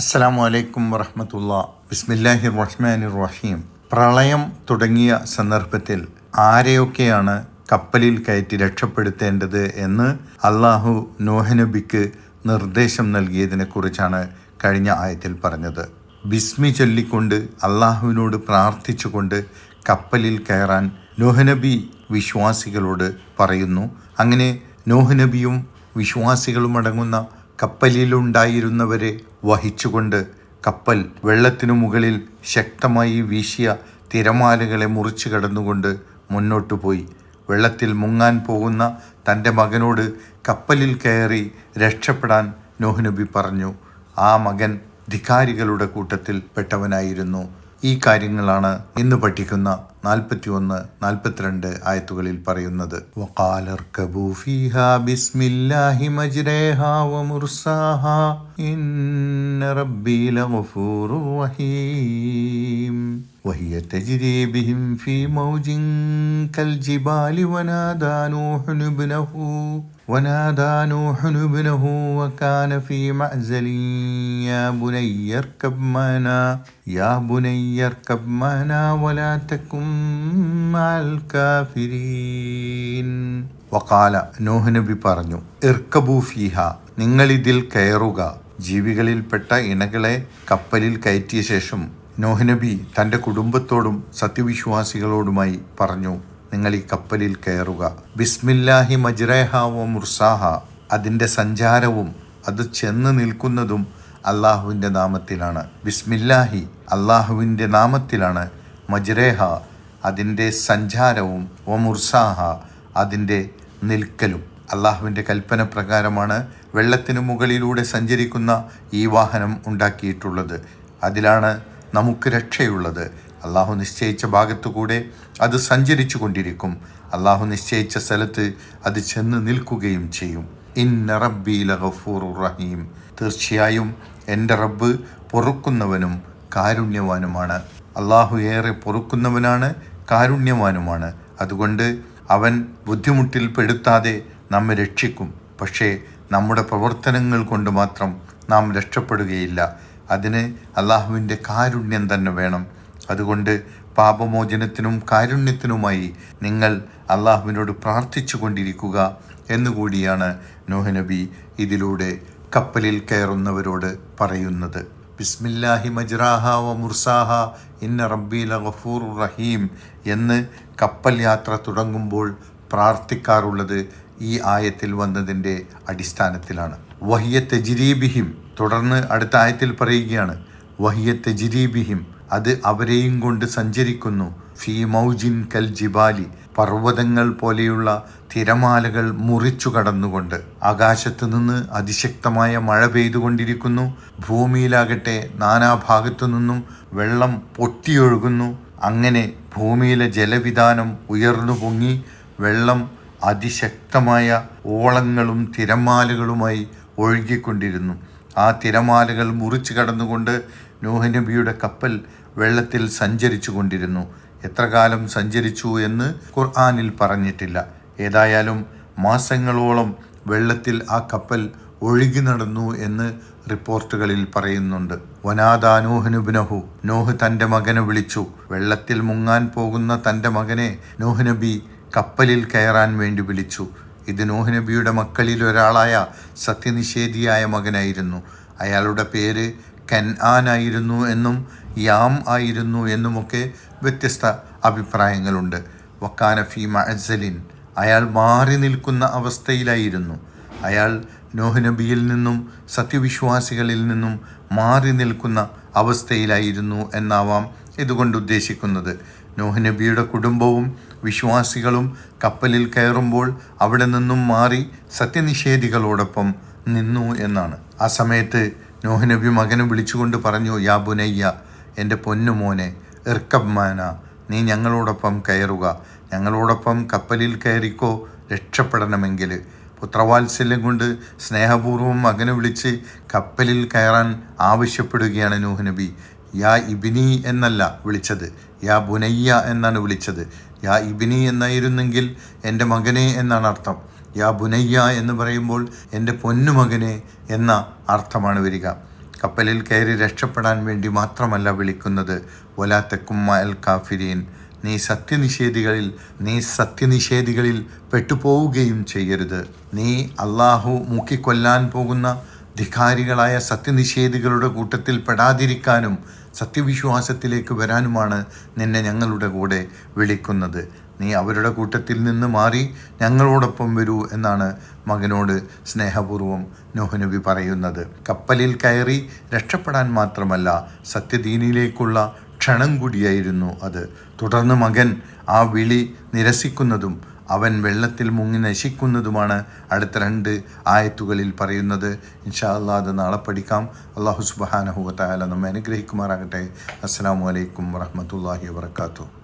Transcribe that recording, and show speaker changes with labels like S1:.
S1: അസ്സലാമു അലൈക്കും വറഹമത്തുള്ള ബിസ്മില്ലാഹിർ റഹ്മാൻ റഹീം പ്രളയം തുടങ്ങിയ സന്ദർഭത്തിൽ ആരെയൊക്കെയാണ് കപ്പലിൽ കയറ്റി രക്ഷപ്പെടുത്തേണ്ടത് എന്ന് അള്ളാഹു നോഹനബിക്ക് നിർദ്ദേശം നൽകിയതിനെക്കുറിച്ചാണ് കഴിഞ്ഞ ആയത്തിൽ പറഞ്ഞത്. ബിസ്മി ചൊല്ലിക്കൊണ്ട് അള്ളാഹുവിനോട് പ്രാർത്ഥിച്ചുകൊണ്ട് കപ്പലിൽ കയറാൻ നോഹനബി വിശ്വാസികളോട് പറയുന്നു. അങ്ങനെ നോഹനബിയും വിശ്വാസികളും അടങ്ങുന്ന കപ്പലിലുണ്ടായിരുന്നവരെ വഹിച്ചുകൊണ്ട് കപ്പൽ വെള്ളത്തിനു മുകളിൽ ശക്തമായി വീശിയ തിരമാലകളെ മുറിച്ചു കടന്നുകൊണ്ട് മുന്നോട്ടു പോയി. വെള്ളത്തിൽ മുങ്ങാൻ പോകുന്ന തന്റെ മകനോട് കപ്പലിൽ കയറി രക്ഷപ്പെടാൻ നോഹ്നബി പറഞ്ഞു ആ മകൻ ധികാരികളുടെ കൂട്ടത്തിൽ പെട്ടവനായിരുന്നു. ഈ കാര്യങ്ങളാണ് ഇന്ന് പഠിക്കുന്ന നാൽപ്പത്തി ഒന്ന് നാൽപ്പത്തിരണ്ട് ആയത്തുകളിൽ പറയുന്നത്. ഇന്ന وهي تجري بهم في موج كالجبال ونادى نوح ابنه ونادى نوح ابنه وكان في معزل يا بني اركب معنا يا بني اركب معنا ولا تكن مع الكافرين വക്കാല നോഹ് നബി പറഞ്ഞു ഇർക്കബു ഫീഹ നിങ്ങൾ ഇതിൽ കയറുക ജീവികളിൽപ്പെട്ട ഇണകളെ കപ്പലിൽ കയറ്റിയ ശേഷം നോഹ് നബി തന്റെ കുടുംബത്തോടും സത്യവിശ്വാസികളോടുമായി പറഞ്ഞു നിങ്ങൾ ഈ കപ്പലിൽ കയറുക. ബിസ്മില്ലാഹി മജ്രേഹ വ മുർസാഹ. അതിന്റെ സഞ്ചാരവും അത് ചെന്ന് നിൽക്കുന്നതും അള്ളാഹുവിന്റെ നാമത്തിലാണ്. ബിസ്മില്ലാഹി അള്ളാഹുവിന്റെ നാമത്തിലാണ് മജ്രേഹ അതിന്റെ സഞ്ചാരവും ഓ മുർസാഹ അതിന്റെ നിൽക്കലും. അള്ളാഹുവിന്റെ കൽപ്പന പ്രകാരമാണ് വെള്ളത്തിനു മുകളിലൂടെ സഞ്ചരിക്കുന്ന ഈ വാഹനം ഉണ്ടാക്കിയിട്ടുള്ളത്. അതിലാണ് നമുക്ക് രക്ഷയുള്ളത്. അള്ളാഹു നിശ്ചയിച്ച ഭാഗത്തുകൂടെ അത് സഞ്ചരിച്ചു കൊണ്ടിരിക്കും അള്ളാഹു നിശ്ചയിച്ച സ്ഥലത്ത് അത് ചെന്ന് നിൽക്കുകയും ചെയ്യും. ഇന്ന റബ്ബി ലഗഫൂർ റഹീം. തീർച്ചയായും എന്റെ റബ്ബ് പൊറുക്കുന്നവനും കാരുണ്യവാനുമാണ്. അള്ളാഹു ഏറെ പൊറുക്കുന്നവനാണ് കാരുണ്യവാനുമാണ്. അതുകൊണ്ട് അവൻ ബുദ്ധിമുട്ടിൽ പെടുത്താതെ നമ്മെ രക്ഷിക്കും. പക്ഷേ നമ്മുടെ പ്രവർത്തനങ്ങൾ കൊണ്ട് മാത്രം നാം രക്ഷപ്പെടുകയില്ല. അതിന് അള്ളാഹുവിന്റെ കാരുണ്യം തന്നെ വേണം. അതുകൊണ്ട് പാപമോചനത്തിനും കാരുണ്യത്തിനുമായി നിങ്ങൾ അള്ളാഹുവിനോട് പ്രാർത്ഥിച്ചു കൊണ്ടിരിക്കുക എന്നുകൂടിയാണ് നോഹ് നബി ഇതിലൂടെ കപ്പലിൽ കയറുന്നവരോട് പറയുന്നത്. ബിസ്മില്ലാഹി മജ്രാഹ വ മുർസാഹ ഇന്ന റബ്ബീൽ ഗഫൂർ റഹീം എന്ന് കപ്പൽ യാത്ര തുടങ്ങുമ്പോൾ പ്രാർത്ഥിക്കാറുള്ളത് ഈ ആയത്തിൽ വന്നതിന്റെ അടിസ്ഥാനത്തിലാണ്. വഹിയ തെജിരീബിഹിം തുടർന്ന് അടുത്ത ആയത്തിൽ പറയുകയാണ് വഹിയത്തെ ജിരീബിഹിം അത് അവരെയും കൊണ്ട് സഞ്ചരിക്കുന്നു. ഫി മൗജിൻ കൽ ജിബാലി പർവതങ്ങൾ പോലെയുള്ള തിരമാലകൾ മുറിച്ചു കടന്നുകൊണ്ട്. ആകാശത്തു നിന്ന് അതിശക്തമായ മഴ പെയ്തുകൊണ്ടിരിക്കുന്നു. ഭൂമിയിലാകട്ടെ നാനാഭാഗത്തു നിന്നും വെള്ളം പൊട്ടിയൊഴുകുന്നു. അങ്ങനെ ഭൂമിയിലെ ജലവിധാനം ഉയർന്നു പൊങ്ങി. വെള്ളം അതിശക്തമായ ഓളങ്ങളും തിരമാലകളുമായി ഒഴുകിക്കൊണ്ടിരുന്നു. ആ തിരമാലകൾ മുറിച്ചു കടന്നുകൊണ്ട് നോഹനബിയുടെ കപ്പൽ വെള്ളത്തിൽ സഞ്ചരിച്ചു കൊണ്ടിരുന്നു. എത്ര കാലം സഞ്ചരിച്ചു എന്ന് ഖുർആാനിൽ പറഞ്ഞിട്ടില്ല. ഏതായാലും മാസങ്ങളോളം വെള്ളത്തിൽ ആ കപ്പൽ ഒഴുകി നടന്നു എന്ന് റിപ്പോർട്ടുകളിൽ പറയുന്നുണ്ട്. വനാദാ നൂഹ്നുബിനഹു നോഹ് തന്റെ മകനെ വിളിച്ചു. വെള്ളത്തിൽ മുങ്ങാൻ പോകുന്ന തന്റെ മകനെ നോഹ്നബി കപ്പലിൽ കയറാൻ വേണ്ടി വിളിച്ചു. ഇത് നോഹ് നബിയുടെ മക്കളിൽ ഒരാളായ സത്യനിഷേധിയായ മകനായിരുന്നു. അയാളുടെ പേര് കൻആനായിരുന്നു എന്നും യാം ആയിരുന്നു എന്നുമൊക്കെ വ്യത്യസ്ത അഭിപ്രായങ്ങളുണ്ട്. വക്കാന ഫി മഅസലിൻ. അയാൾ മാറി നിൽക്കുന്ന അവസ്ഥയിലായിരുന്നു. അയാൾ നോഹ് നബിയിൽ നിന്നും സത്യവിശ്വാസികളിൽ നിന്നും മാറി നിൽക്കുന്ന അവസ്ഥയിലായിരുന്നു എന്നാവാം ഇതുകൊണ്ട് ഉദ്ദേശിക്കുന്നത്. നോഹ് നബിയുടെ കുടുംബവും വിശ്വാസികളും കപ്പലിൽ കയറുമ്പോൾ അവിടെ നിന്നും മാറി സത്യനിഷേധികളോടൊപ്പം നിന്നു എന്നാണ്. ആ സമയത്ത് നോഹിനബി മകനെ വിളിച്ചുകൊണ്ട് പറഞ്ഞു യാ ബുനയ്യ എന്റെ പൊന്നുമോനെ ഇർക്കബ്മാന നീ ഞങ്ങളോടൊപ്പം കയറുക. ഞങ്ങളോടൊപ്പം കപ്പലിൽ കയറിക്കോ രക്ഷപ്പെടണമെങ്കിൽ. പുത്രവാത്സല്യം കൊണ്ട് സ്നേഹപൂർവം മകനെ വിളിച്ച് കപ്പലിൽ കയറാൻ ആവശ്യപ്പെടുകയാണ് നൂഹ് നബി യാ ഇബിനി എന്നല്ല വിളിച്ചത്. യാ ബുനയ്യ എന്നാണ് വിളിച്ചത്. യാ ഇബിനി എന്നായിരുന്നെങ്കിൽ എന്റെ മകനെ എന്നാണ് അർത്ഥം. യാ ബുനയ്യ എന്ന് പറയുമ്പോൾ എന്റെ പൊന്നുമകനെ എന്ന അർത്ഥമാണ് വരിക. കപ്പലിൽ കയറി രക്ഷപ്പെടാൻ വേണ്ടി മാത്രമല്ല വിളിക്കുന്നത്. വലാത്തക്കും അൽ കാഫിരീൻ. നീ സത്യനിഷേധികളിൽ നീ സത്യനിഷേധികളിൽ പെട്ടുപോവുകയും ചെയ്യരുത്. നീ അള്ളാഹു മുക്കിക്കൊല്ലാൻ പോകുന്ന ധിക്കാരികളായ സത്യനിഷേധികളുടെ കൂട്ടത്തിൽ പെടാതിരിക്കാനും സത്യവിശ്വാസത്തിലേക്ക് വരാനുമാണ് നിന്നെ ഞങ്ങളുടെ കൂടെ വിളിക്കുന്നത്. നീ അവരുടെ കൂട്ടത്തിൽ നിന്ന് മാറി ഞങ്ങളോടൊപ്പം വരൂ എന്നാണ് മകനോട് സ്നേഹപൂർവം നോഹനബി പറയുന്നത്. കപ്പലിൽ കയറി രക്ഷപ്പെടാൻ മാത്രമല്ല സത്യദീനിലേക്കുള്ള ക്ഷണം കൂടിയായിരുന്നു അത്. തുടർന്ന് മകൻ ആ വിളി നിരസിക്കുന്നതും അവൻ വെള്ളത്തിൽ മുങ്ങി നശിക്കുന്നതുമാണ് അടുത്ത രണ്ട് ആയത്തുകളിൽ പറയുന്നത്. ഇൻഷാ അല്ലാ അത് നാളെ പഠിക്കാം. അള്ളാഹു സുബാനഹുവത്തായാല നമ്മെ അനുഗ്രഹിക്കുമാറാകട്ടെ. അസ്സാം വലൈക്കും വറഹമത്തല്ലാഹി വാത്തു